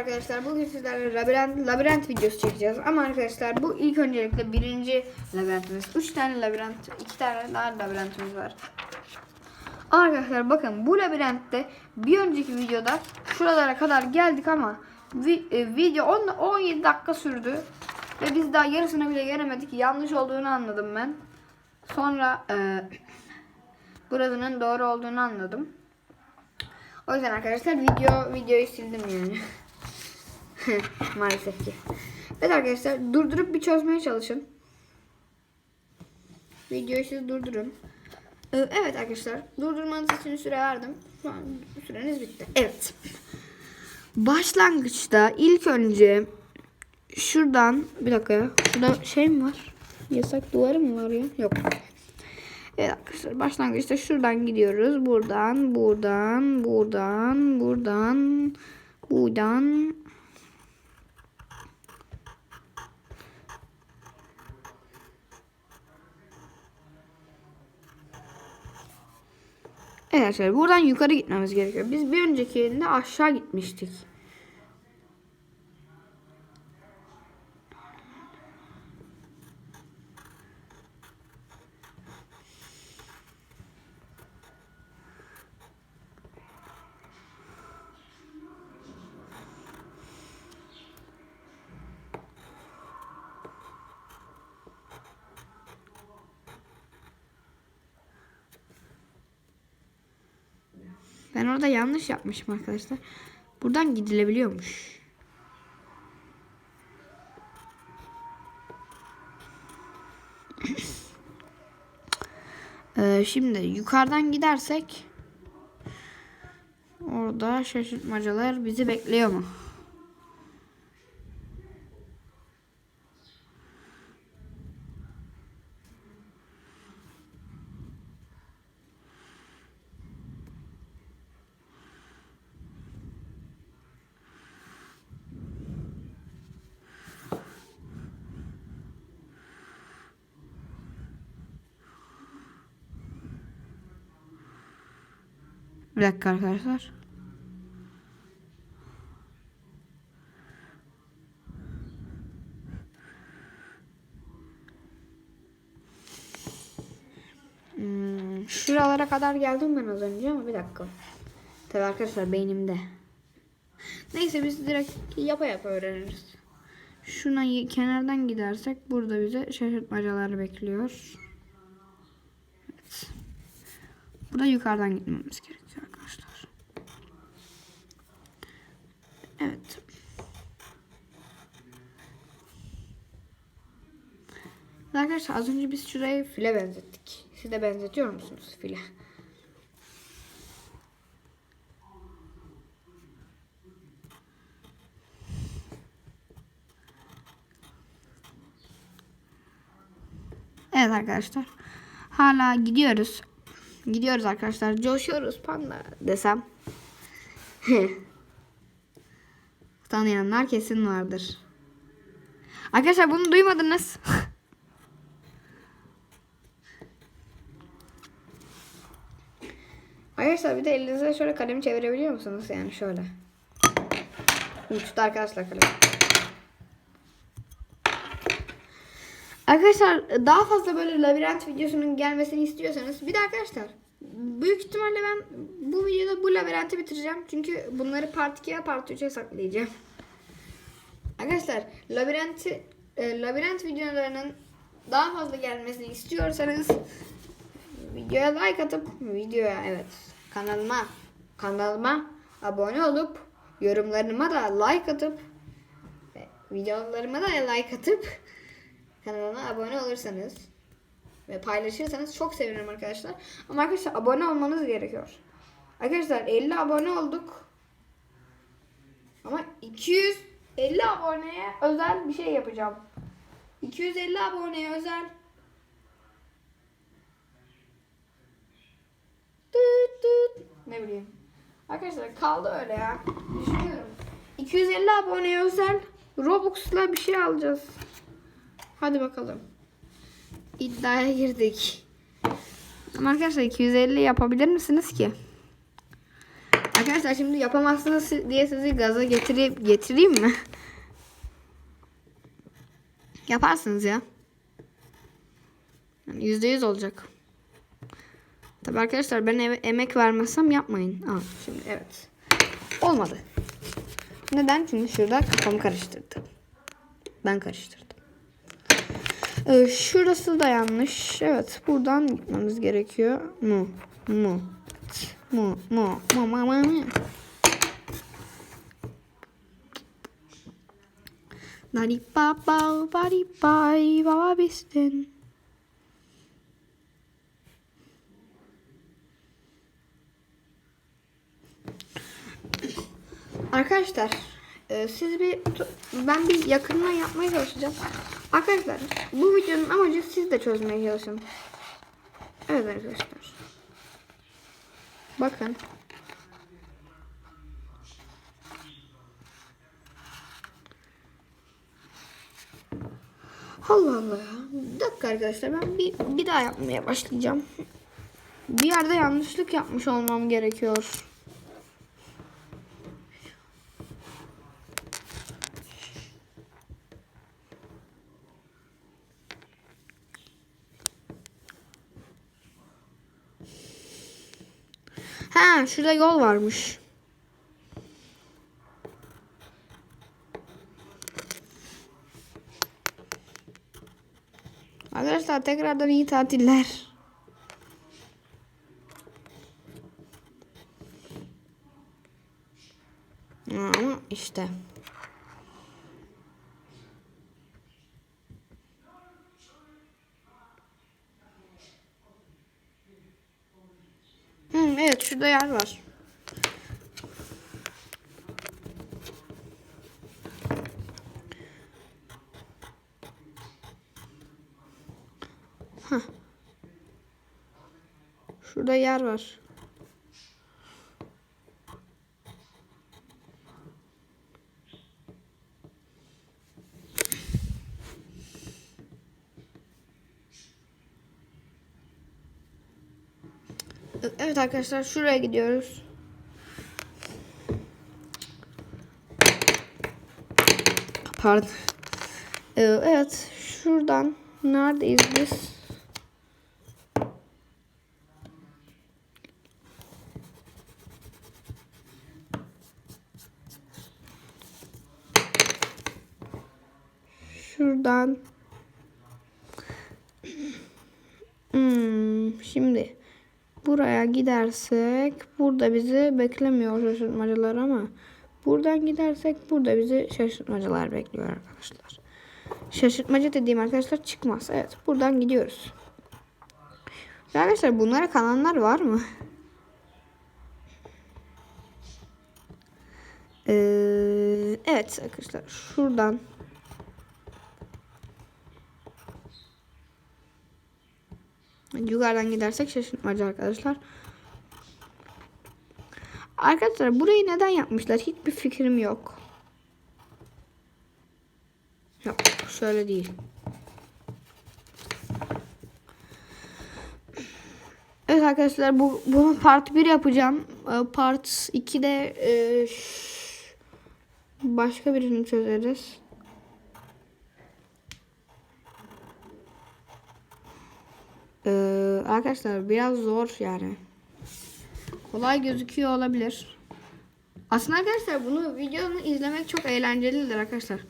arkadaşlar. Bugün sizlerle labirent, labirent videosu çekeceğiz. Ama arkadaşlar bu ilk öncelikle birinci labirentimiz. Üç tane labirent, iki tane daha labirentimiz var. Arkadaşlar bakın bu labirentte bir önceki videoda şuralara kadar geldik ama vi- e, video 10 17 dakika sürdü. Ve biz daha yarısını bile gelemedik. Yanlış olduğunu anladım ben. Sonra e, burasının doğru olduğunu anladım. O yüzden arkadaşlar video videoyu sildim yani. Maalesef ki. Evet arkadaşlar durdurup bir çözmeye çalışın. Videoyu siz durdurun. Ee, Evet arkadaşlar durdurmanız için süre verdim. Süreniz bitti. Evet. Başlangıçta ilk önce şuradan bir dakika ya. Şurada şey mi var? Yasak duvarı mı var ya? Yok. Evet arkadaşlar başlangıçta şuradan gidiyoruz. Buradan, buradan, buradan, buradan, buradan. Evet arkadaşlar buradan yukarı gitmemiz gerekiyor. Biz bir önceki yerinde aşağı gitmiştik. Ben orada yanlış yapmışım arkadaşlar. Buradan gidilebiliyormuş. Ee, şimdi yukarıdan gidersek orada şaşırtmacalar bizi bekliyor mu? Bir dakika arkadaşlar. Hmm, şuralara kadar geldim ben az önce ama bir dakika. Tabii arkadaşlar beynimde. Neyse biz direkt yapa yapa öğreniriz. Şuna kenardan gidersek burada bize şaşırtmacalar bekliyor. Evet. Burada yukarıdan gitmemiz gerekiyor arkadaşlar. Evet. Arkadaşlar az önce biz şurayı file benzettik. Siz de benzetiyor musunuz file? Evet arkadaşlar. Hala gidiyoruz. Gidiyoruz arkadaşlar. Coşuyoruz panda desem. Tanıyanlar kesin vardır. Arkadaşlar bunu duymadınız. Arkadaşlar bir de elinize şöyle kalemi çevirebiliyor musunuz? Yani şöyle. Uçtu arkadaşlar kalem. Arkadaşlar daha fazla böyle labirent videosunun gelmesini istiyorsanız bir de arkadaşlar büyük ihtimalle ben bu videoda bu labirenti bitireceğim. Çünkü bunları part 2'ye part 3'e saklayacağım. Arkadaşlar labirenti e, labirent videolarının daha fazla gelmesini istiyorsanız videoya like atıp videoya evet kanalıma kanalıma abone olup yorumlarıma da like atıp videolarıma da like atıp kanalıma abone olursanız ve paylaşırsanız çok sevinirim arkadaşlar. Ama arkadaşlar abone olmanız gerekiyor. Arkadaşlar 50 abone olduk. Ama 250 aboneye özel bir şey yapacağım. 250 aboneye özel Tüt tüt. Ne bileyim. Arkadaşlar kaldı öyle ya. Düşünüyorum. 250 aboneye özel Robux'la bir şey alacağız. Hadi bakalım. İddiaya girdik. Ama arkadaşlar 250 yapabilir misiniz ki? Arkadaşlar şimdi yapamazsınız diye sizi gaza getireyim, getireyim mi? Yaparsınız ya. Yani yüzde yüz olacak. Tabi arkadaşlar ben eve- emek vermezsem yapmayın. Aa, şimdi evet. Olmadı. Neden? Çünkü şurada kafamı karıştırdı. Ben karıştırdım. Ee, şurası da yanlış. Evet buradan gitmemiz gerekiyor. Mu. Mu. Mu. Mu. Mu. Mu. Mu. mu. Dari ba ba ba di ba ba bisten. Arkadaşlar e, siz bir ben bir yakından yapmaya çalışacağım. Arkadaşlar bu videonun amacı siz de çözmeye çalışın. Evet arkadaşlar. Bakın. Allah Allah ya. Bir dakika arkadaşlar ben bir, bir daha yapmaya başlayacağım. Bir yerde yanlışlık yapmış olmam gerekiyor. Ha şurada yol varmış. Arkadaşlar tekrardan iyi tatiller. Ama işte. Hı, evet şurada yer var. Hah. Şurada yer var. Evet arkadaşlar şuraya gidiyoruz. Pardon. Ee, evet şuradan neredeyiz biz? Şuradan. Hmm, şimdi buraya gidersek burada bizi beklemiyor şaşırtmacılar ama buradan gidersek burada bizi şaşırtmacılar bekliyor arkadaşlar. Şaşırtmacı dediğim arkadaşlar çıkmaz. Evet buradan gidiyoruz. Arkadaşlar bunlara kanallar var mı? Ee, evet arkadaşlar şuradan Yukarıdan gidersek şaşırtmacı arkadaşlar. Arkadaşlar burayı neden yapmışlar? Hiçbir fikrim yok. Yok şöyle değil. Evet arkadaşlar bu bunu part 1 yapacağım. Ee, Part 2'de e, başka birini çözeriz. Ee, arkadaşlar biraz zor yani. Kolay gözüküyor olabilir. Aslında arkadaşlar bunu videonu izlemek çok eğlencelidir arkadaşlar.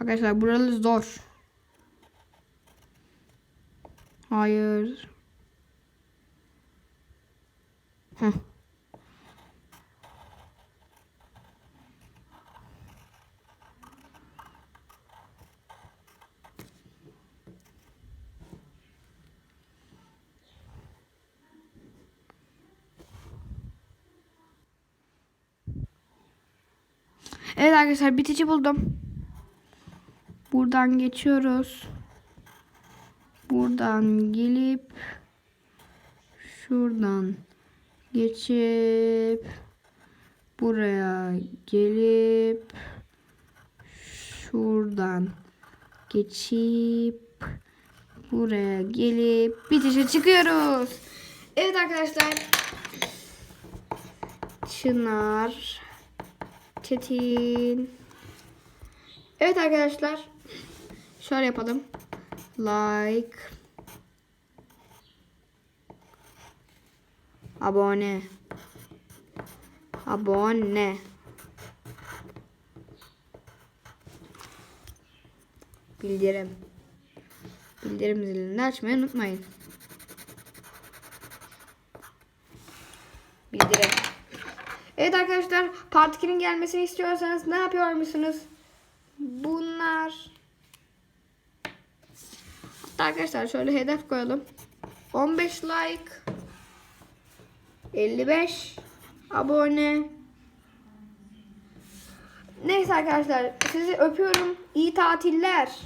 Arkadaşlar buralı zor. Hayır. Heh. Evet arkadaşlar bitici buldum. Buradan geçiyoruz. Buradan gelip şuradan geçip buraya gelip şuradan geçip buraya gelip bitişe çıkıyoruz. Evet arkadaşlar. Çınar Çetin Evet arkadaşlar. Şöyle yapalım. Like Abone Abone Bildirim Bildirim zilini açmayı unutmayın. Bildirim. Evet arkadaşlar Part 2'nin gelmesini istiyorsanız ne yapıyor musunuz? Bunlar Hatta arkadaşlar şöyle hedef koyalım. 15 like 55 abone Neyse arkadaşlar sizi öpüyorum. İyi tatiller.